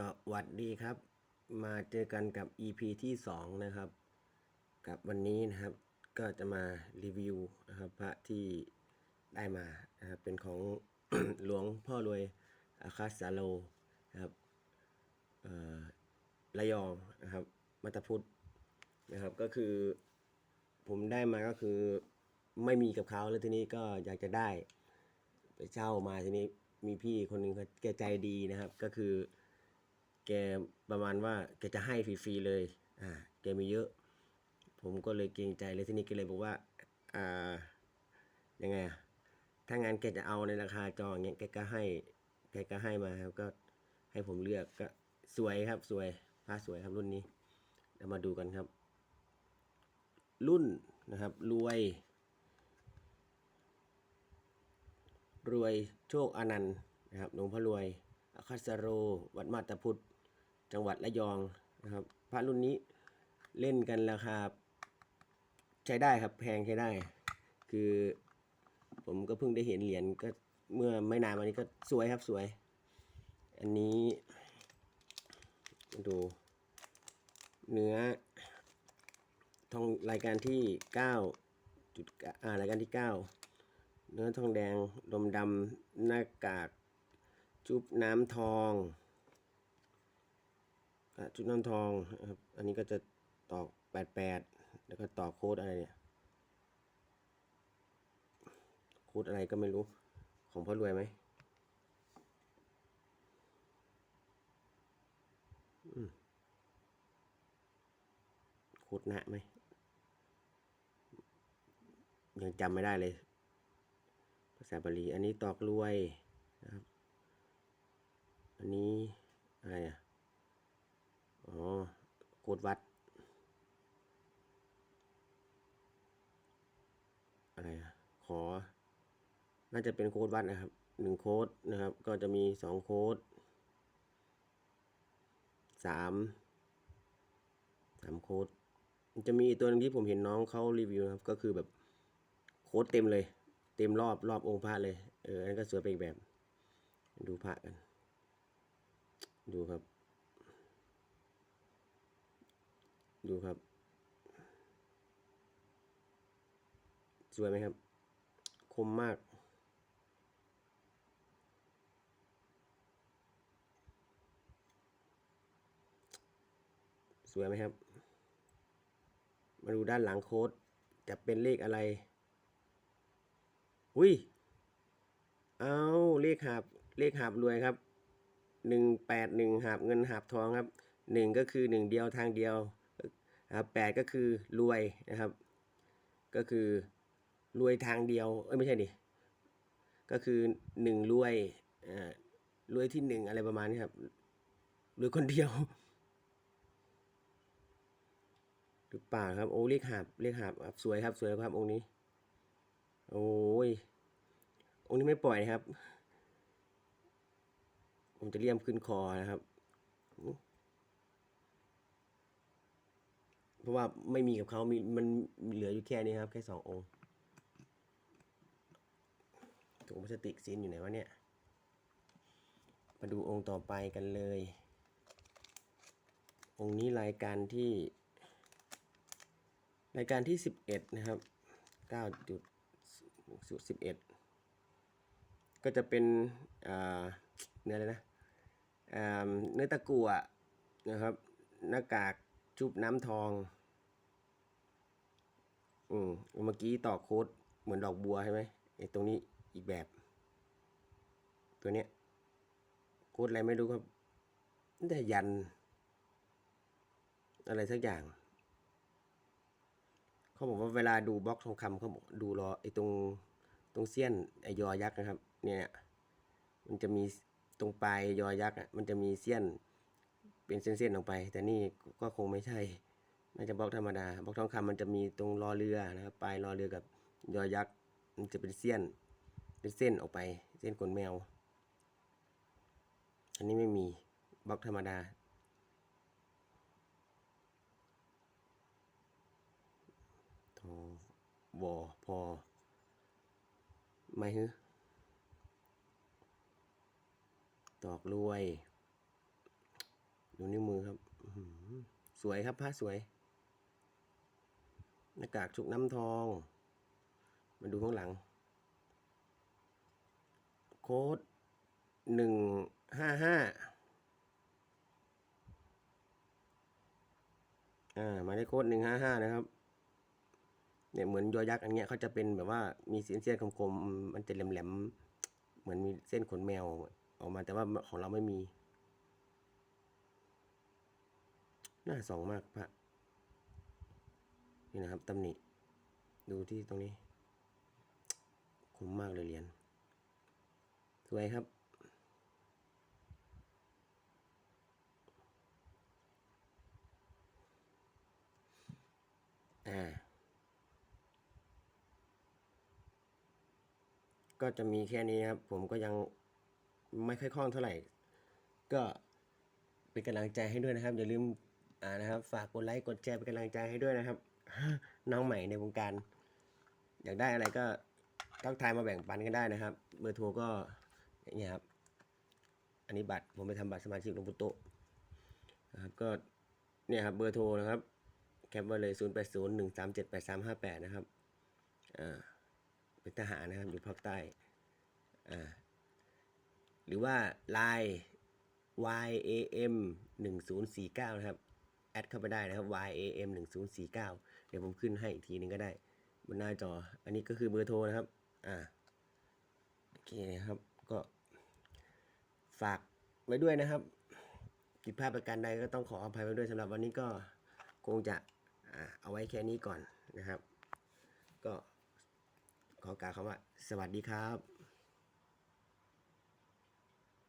สวัสดีครับ มาเจอกันกับ EP ที่ 2 นะครับ กับวันนี้นะครับก็จะมารีวิวนะครับพระที่ได้มานะครับเป็นของ หลวงพ่อรวยอาคาสาโลนะครับระยองนะครับมัตตพุทธนะครับก็คือผมได้มาก็คือไม่มีกับเขาแล้วทีนี้ก็อยากจะได้ ไปเช่ามาทีนี้มีพี่คนหนึ่งเขาแกใจดีนะครับ ก็คือ แกประมาณว่าแกจะให้ฟรีๆเลย อ่า แกมีเยอะ ผมก็เลยเกรงใจเลยทีนี้แกเลยบอกว่า อ่า ยังไงอะถ้างั้นแกจะเอาในราคาจองเงี้ยแกก็ให้ แกก็ให้มาครับ ก็ให้ผมเลือกก็สวยครับ สวยผ้าสวยครับรุ่นนี้ เรามาดูกันครับ รุ่นนะครับ รวย รวยโชคอนันต์นะครับหลวงพ่อรวยอคาสโร วัดมาตาพุทธ จังหวัดระยองนะครับพระรุ่นนี้เล่นกันราคาใช้ได้ครับแพงใช้ได้ คือผมก็เพิ่งได้เห็นเหรียญก็เมื่อไม่นานมานี้ก็สวยครับสวย อันนี้ดูเนื้อทองรายการที่เก้าจุดอ่ารายการที่เก้าเนื้อทองแดงดมดำหน้ากาก จุบน้ำทอง อะจุบน้ำทองนะครับ อันนี้ก็จะตอกแปดแปดแล้วก็ต่อโค้ดอะไรเนี่ย โค้ดอะไรก็ไม่รู้ ของพ่อรวยไหมโค้ดนะไหม ยังจำไม่ได้เลย ภาษาบาลี อันนี้ตอกรวยนะครับ อันนี้อะไรอะ อ๋อโคดวัด อะไรอะขอ น่าจะเป็นโค้ดวัดนะครับหนึ่งโค้ดนะครับ ก็จะมีสองโค้ดสามสามโค้ดจะมีตัวนึงที่ผมเห็นน้องเขารีวิวนะครับ ก็คือแบบโค้ดเต็มเลย เต็มรอบรอบองค์พระเลย เอออันนั้นก็สวยไปอีกแบบ ดูพระกัน ดูครับ ดูครับ สวยไหมครับ คมมาก สวยไหมครับ มาดูด้านหลังโค้ดจะเป็นเลขอะไร อุ้ย เอาเลขหาบ เลขหาบรวยครับหนึ่งแปดหนึ่งหาบเงินหาบทองครับหนึ่งก็คือหนึ่งเดียวทางเดียว นะครับแปดก็คือรวยนะครับ ก็คือรวยทางเดียว เอ้ยไม่ใช่ดิก็คือหนึ่งรวยอ่ารวยที่หนึ่งอะไรประมาณนี้ครับรวยคนเดียว หรือเปล่าครับ โอ้เลขหาบเลขหาบครับสวยครับ สวยครับองค์นี้ โอ้ยองค์นี้ไม่ปล่อยนะครับ ผมจะเลี่ยมขึ้นคอนะครับ เพราะว่าไม่มีกับเขามีมันเหลืออยู่แค่นี้ครับ แค่สององค์ถุงพลาสติกซีนอยู่ไหนวะเนี่ย มาดูองค์ต่อไปกันเลย องค์นี้รายการที่ รายการที่สิบเอ็ดนะครับเก้าจุดสิบเอ็ดก็จะเป็นเนื้ออะไรนะเนื้อตะกั่วนะครับหน้ากาก ชุบน้ำทอง อืมเมื่อกี้ต่อโค้ดเหมือนดอกบัวใช่ไหมไอ้ตรงนี้อีกแบบ ตัวเนี้ยโค้ดอะไรไม่รู้ครับน่ยัน อะไรสักอย่าง เขาบอกว่าเวลาดูบล็อกทองคำเขาบอกดูรอไอ้ตรงตรงเสี้ยนไอ้ยอยักษ์นะครับ เนี่ย มันจะมีตรงปลายยอยักษ์อะมันจะมีเสี้ยน เป็นเส้นๆออกไป แต่นี่ก็คงไม่ใช่ น่าจะบล็อกธรรมดาบล็อกทองคำมันจะมีตรงรอเรือนะครับปลายรอเรือกับยอยักษ์มันจะเป็นเส้นเป็นเส้นออกไป เส้นขนแมว อันนี้ไม่มีบล็อกธรรมดา ทอวอพอ ไม่ฮึตอกรวย ดูนิ้วมือครับสวยครับผ้าสวยหน้ากากชุกน้ำทอง มาดูข้างหลัง โค้ดหนึ่งห้าห้าอ่ามายเลขโค้ดหนึ่งห้าห้านะครับเนี่ยเหมือนยอยักษ์อันเนี้ยเขาจะเป็นแบบว่ามีเส้นเส้นคมๆมันจะแหลมๆเหมือนมีเส้นขนแมวออกมาแต่ว่าของเราไม่มี น่าส่องมากพระนี่นะครับตำหนิดูที่ตรงนี้คมมากเลยเหรียญสวยครับ อ่า ก็จะมีแค่นี้ครับ ผมก็ยังไม่ค่อยคล่องเท่าไหร่ ก็เป็นกำลังใจให้ด้วยนะครับ อย่าลืม อ่านะครับ ฝากกดไลค์กดแชร์เป็นกำลังใจให้ด้วยนะครับ น้องใหม่ในวงการ อยากได้อะไรก็ทักทายมาแบ่งปันกันได้นะครับ เบอร์โทรก็อย่างเนี่ยครับ อันนี้บัตรผมไปทำบัตรสมาชิกหลวงปู่โตะนะครับก็เนี่ยครับเบอร์โทรนะครับ แคปไว้เลย 0 8 0 1 3 7 8 3 5 8 นะครับอ่าเป็นทหารนะครับอยู่ภาคใต้อ่าหรือว่า Line YAM 1049 นะครับ แอดเข้าไปได้นะครับ YAM 1049เดี๋ยวผมขึ้นให้อีกทีหนึงก็ได้ บนหน้าจอ อันนี้ก็คือเบอร์โทรนะครับ อ่า โอเคนะครับ ก็ฝากไว้ด้วยนะครับผิดพลาดประการใดก็ต้องขออภัยไว้ด้วยสำหรับวันนี้ก็คงจะเอาไว้แค่นี้ก่อนนะครับ ก็ขอกล่าวคำว่า สวัสดีครับ